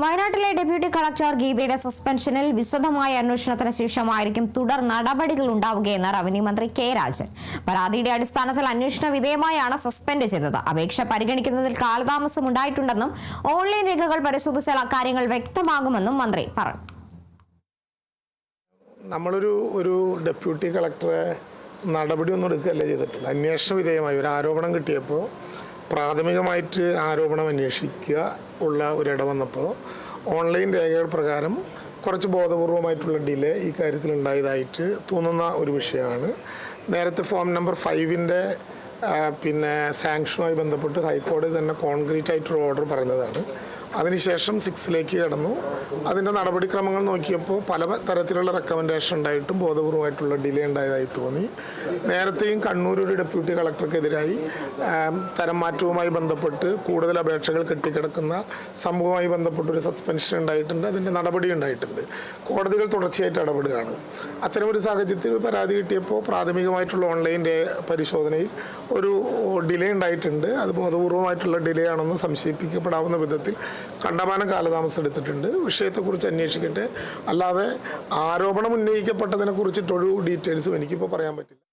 വയനാട്ടിലെ deputy collector ഗീതയുടെ സസ്പെൻഷനിൽ വിശദമായ അന്വേഷണത്തിന് ശേഷമായിരിക്കും തുടർ നടപടികൾ ഉണ്ടാവുകയെന്ന് റവന്യൂ മന്ത്രി കെ രാജൻ. പരാതിയുടെ അടിസ്ഥാനത്തിൽ അന്വേഷണ വിധേയമായാണ് സസ്പെൻഡ് ചെയ്തത്. അപേക്ഷ പരിഗണിക്കുന്നതിൽ കാലതാമസം ഉണ്ടായിട്ടുണ്ടെന്നും ഓൺലൈൻ രേഖകൾ പരിശോധിച്ചാൽ അക്കാര്യങ്ങൾ വ്യക്തമാകുമെന്നും മന്ത്രി പറഞ്ഞു. നമ്മളൊരു ഒരു ഡെപ്യൂട്ടി കളക്ടറെ നടപടിയൊന്നും എടുക്കുകയല്ല ചെയ്തിട്ടുള്ളൂ. അന്വേഷണ വിധേയമായി ഒരു ആരോപണം കിട്ടിയപ്പോൾ പ്രാഥമികമായിട്ട് ആരോപണം അന്വേഷിക്കുക ഉള്ള ഒരിട വന്നപ്പോൾ ഓൺലൈൻ രേഖകൾ പ്രകാരം കുറച്ച് ബോധപൂർവമായിട്ടുള്ള ഡിലേ ഈ കാര്യത്തിൽ ഉണ്ടായതായിട്ട് തോന്നുന്ന ഒരു വിഷയമാണ്. നേരത്തെ ഫോം നമ്പർ ഫൈവിന്റെ പിന്നെ സാങ്ഷനുമായി ബന്ധപ്പെട്ട് ഹൈക്കോടതി തന്നെ കോൺക്രീറ്റ് ആയിട്ടൊരു ഓർഡർ പറഞ്ഞതാണ്. അതിനുശേഷം സിക്സിലേക്ക് കടന്നു. അതിന്റെ നടപടിക്രമങ്ങൾ നോക്കിയപ്പോൾ പല തരത്തിലുള്ള റെക്കമെൻഡേഷൻ ഉണ്ടായിട്ടും ബോധപൂർവമായിട്ടുള്ള ഡിലേ ഉണ്ടായതായി തോന്നി. നേരത്തെയും കണ്ണൂർ ഒരു ഡെപ്യൂട്ടി കളക്ടർക്കെതിരായി തരം മാറ്റവുമായി ബന്ധപ്പെട്ട് കൂടുതൽ അപേക്ഷകൾ കെട്ടിക്കിടക്കുന്ന സംഭവവുമായി ബന്ധപ്പെട്ട് ഒരു സസ്പെൻഷൻ ഉണ്ടായിട്ടുണ്ട്. അതിന്റെ നടപടി ഉണ്ടായിട്ടുണ്ട്. കോടതികൾ തുടർച്ചയായിട്ട് ഇടപെടുകയാണ്. അത്തരമൊരു സാഹചര്യത്തിൽ പരാതി കിട്ടിയപ്പോൾ പ്രാഥമികമായിട്ടുള്ള ഓൺലൈൻ രേ- പരിശോധനയിൽ ഒരു ഡിലേ ഉണ്ടായിട്ടുണ്ട്. അത് ബോധപൂർവമായിട്ടുള്ള ഡിലേ ആണെന്ന് സംശയിപ്പിക്കപ്പെടാവുന്ന വിധത്തിൽ കണ്ടമാനം കാലതാമസം എടുത്തിട്ടുണ്ട്. വിഷയത്തെക്കുറിച്ച് അന്വേഷിക്കട്ടെ. അല്ലാതെ ആരോപണം ഉന്നയിക്കപ്പെട്ടതിനെ കുറിച്ചിട്ടൊരു ഡീറ്റെയിൽസും എനിക്കിപ്പോൾ പറയാൻ പറ്റില്ല.